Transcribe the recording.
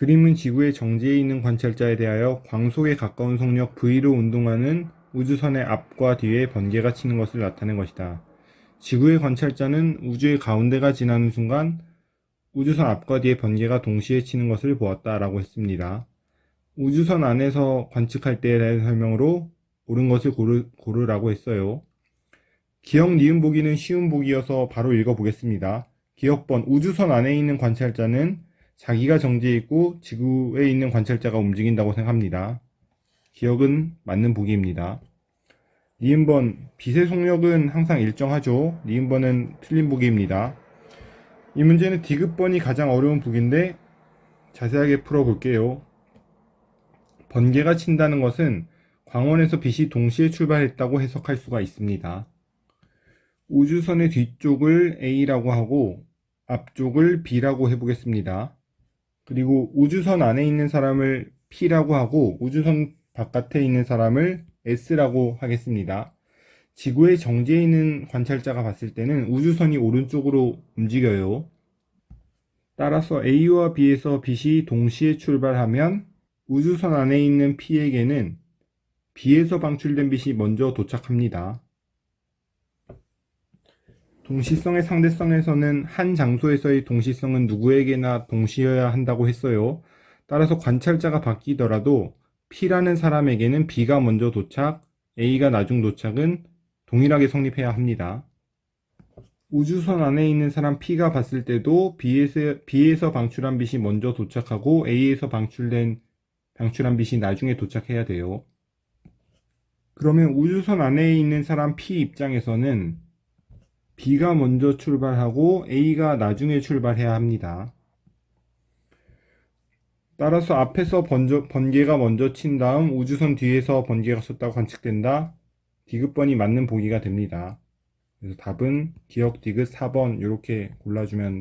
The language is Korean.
그림은 지구의 정지에 있는 관찰자에 대하여 광속에 가까운 속력 V로 운동하는 우주선의 앞과 뒤에 번개가 치는 것을 나타낸 것이다. 지구의 관찰자는 우주의 가운데가 지나는 순간 우주선 앞과 뒤에 번개가 동시에 치는 것을 보았다라고 했습니다. 우주선 안에서 관측할 때에 대한 설명으로 옳은 것을 고르, 고르라고 했어요. 기억 니은 보기는 쉬운 보기여서 바로 읽어보겠습니다. 기억번 우주선 안에 있는 관찰자는 자기가 정지해 있고 지구에 있는 관찰자가 움직인다고 생각합니다. 기억은 맞는 보기입니다. 니은번 빛의 속력은 항상 일정하죠. 니은번은 틀린 보기입니다. 이 문제는 디귿번이 가장 어려운 보기인데 자세하게 풀어볼게요. 번개가 친다는 것은 광원에서 빛이 동시에 출발했다고 해석할 수가 있습니다. 우주선의 뒤쪽을 A라고 하고 앞쪽을 B라고 해보겠습니다. 그리고 우주선 안에 있는 사람을 P라고 하고 우주선 바깥에 있는 사람을 S라고 하겠습니다. 지구의 정지에 있는 관찰자가 봤을 때는 우주선이 오른쪽으로 움직여요. 따라서 A와 B에서 빛이 동시에 출발하면 우주선 안에 있는 P에게는 B에서 방출된 빛이 먼저 도착합니다. 동시성의 상대성에서는 한 장소에서의 동시성은 누구에게나 동시여야 한다고 했어요. 따라서 관찰자가 바뀌더라도 P라는 사람에게는 B가 먼저 도착, A가 나중 도착은 동일하게 성립해야 합니다. 우주선 안에 있는 사람 P가 봤을 때도 B에서, B에서 방출한 빛이 먼저 도착하고 A에서 방출된 방출한 빛이 나중에 도착해야 돼요. 그러면 우주선 안에 있는 사람 P 입장에서는 B가 먼저 출발하고 A가 나중에 출발해야 합니다. 따라서 앞에서 번저, 번개가 먼저 친 다음 우주선 뒤에서 번개가 쳤다고 관측된다. 디귿번이 맞는 보기가 됩니다. 그래서 답은 기억 디귿 4번 이렇게 골라주면